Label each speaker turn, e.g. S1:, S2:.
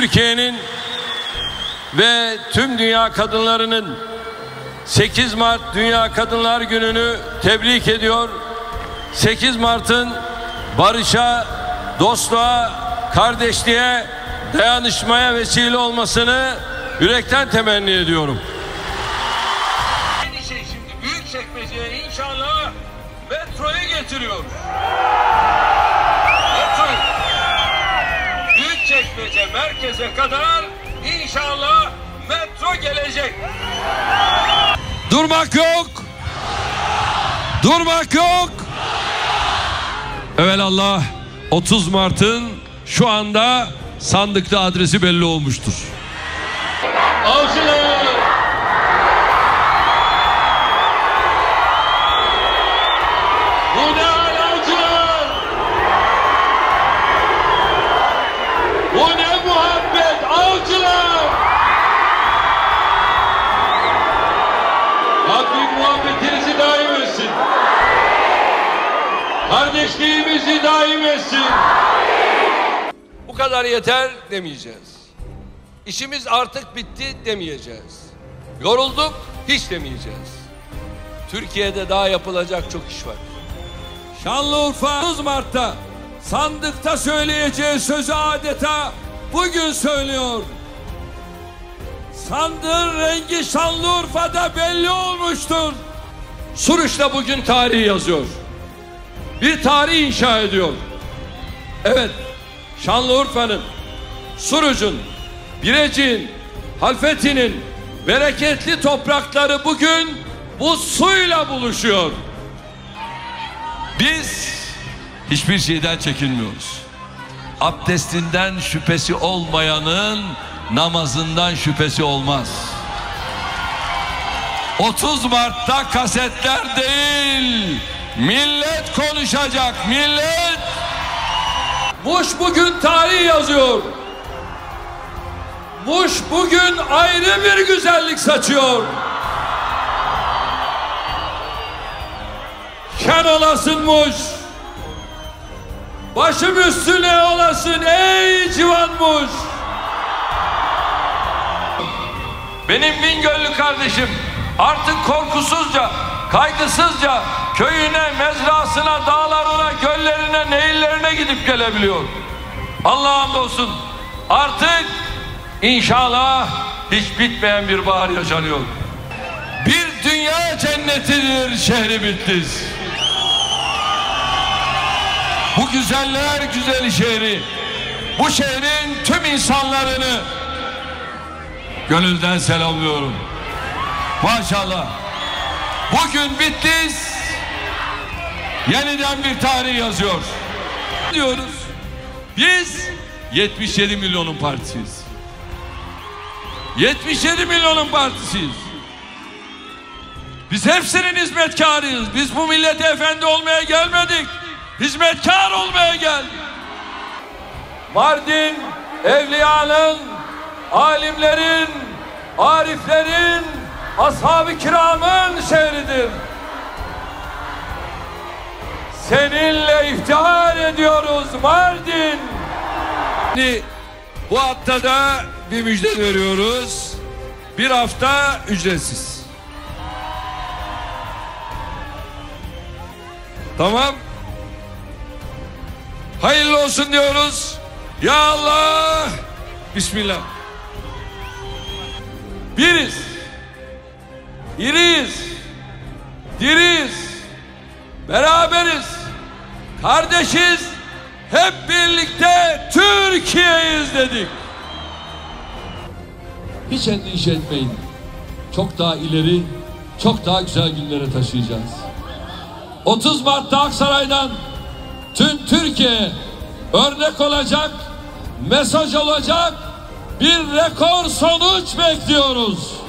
S1: Türkiye'nin ve tüm dünya kadınlarının 8 Mart Dünya Kadınlar Günü'nü tebrik ediyor. 8 Mart'ın barışa, dostluğa, kardeşliğe, dayanışmaya vesile olmasını yürekten temenni ediyorum. Aynı şey şimdi büyük çekmeceye inşallah metroyu getiriyor. Merkeze kadar inşallah metro gelecek. Durmak yok. Durmak yok. Evelallah 30 Mart'ın şu anda sandıkta adresi belli olmuştur. Kardeşliğimizi daim etsin. Bu kadar yeter demeyeceğiz. İşimiz artık bitti demeyeceğiz. Yorulduk hiç demeyeceğiz. Türkiye'de daha yapılacak çok iş var. Şanlıurfa 30 Mart'ta sandıkta söyleyeceği sözü adeta bugün söylüyor. Sandığın rengi Şanlıurfa'da belli olmuştur. Suruç'ta bugün tarihi yazıyor. Bir tarih inşa ediyor. Evet, Şanlıurfa'nın, Suruç'un, Birecik'in, Halfeti'nin bereketli toprakları bugün bu suyla buluşuyor.
S2: Biz hiçbir şeyden çekinmiyoruz. Abdestinden şüphesi olmayanın namazından şüphesi olmaz. 30 Mart'ta kasetler değil, millet konuşacak, millet.
S1: Muş bugün tarih yazıyor. Muş bugün ayrı bir güzellik saçıyor. Şen olasın Muş. Başım üstüne olasın ey civan Muş. Benim Bingöllü kardeşim artık korkusuzca, kaygısızca köyüne, mezrasına, dağlarına, göllerine, nehirlerine gidip gelebiliyor. Allah'a hamdolsun artık inşallah hiç bitmeyen bir bahar yaşanıyor. Bir dünya cennetidir şehri Bitlis. Bu güzeller güzeli şehri, bu şehrin tüm insanlarını gönülden selamlıyorum. Maşallah. Bugün Bitlis yeniden bir tarih yazıyor. Diyoruz. Biz 77 milyonun partisiyiz. 77 milyonun partisiyiz. Biz hepsinin hizmetkarıyız. Biz bu millete efendi olmaya gelmedik. Hizmetkar olmaya geldik. Mardin evliyanın, alimlerin, ariflerin, ashab-ı kiramın şehridir. Seninle iftihar ediyoruz Mardin. Şimdi bu hafta da bir müjde veriyoruz. Bir hafta ücretsiz. Tamam. Hayırlı olsun diyoruz. Ya Allah. Bismillah. Biriz. İriyiz. Diriz. Beraberiz. Kardeşiz. Hep birlikte Türkiye'yiz dedik. Hiç endişe etmeyin. Çok daha ileri, çok daha güzel günlere taşıyacağız. 30 Mart'ta Aksaray'dan tüm Türkiye örnek olacak, mesaj olacak bir rekor sonuç bekliyoruz.